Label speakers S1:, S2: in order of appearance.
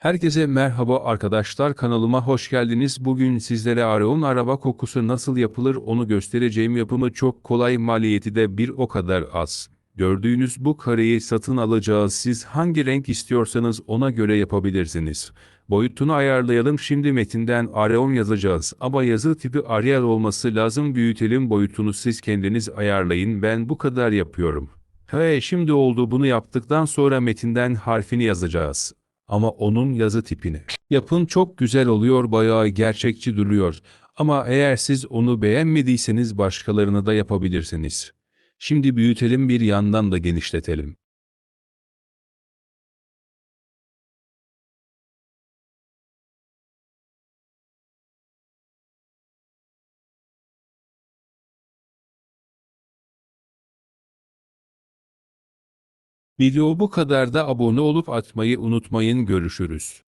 S1: Herkese merhaba arkadaşlar kanalıma hoş geldiniz. Bugün sizlere Areon araba kokusu nasıl yapılır onu göstereceğim. Yapımı çok kolay maliyeti de bir o kadar az. Gördüğünüz bu kareyi satın alacağız. Siz hangi renk istiyorsanız ona göre yapabilirsiniz. Boyutunu ayarlayalım. Şimdi metinden Areon yazacağız. Ama yazı tipi Arial olması lazım. Büyütelim boyutunu siz kendiniz ayarlayın. Ben bu kadar yapıyorum. He şimdi oldu bunu yaptıktan sonra metinden harfini yazacağız ama onun yazı tipini. Yapın çok güzel oluyor, bayağı gerçekçi duruyor. Ama eğer siz onu beğenmediyseniz başkalarını da yapabilirsiniz. Şimdi büyütelim bir yandan da genişletelim. Video bu kadar da abone olup atmayı unutmayın görüşürüz.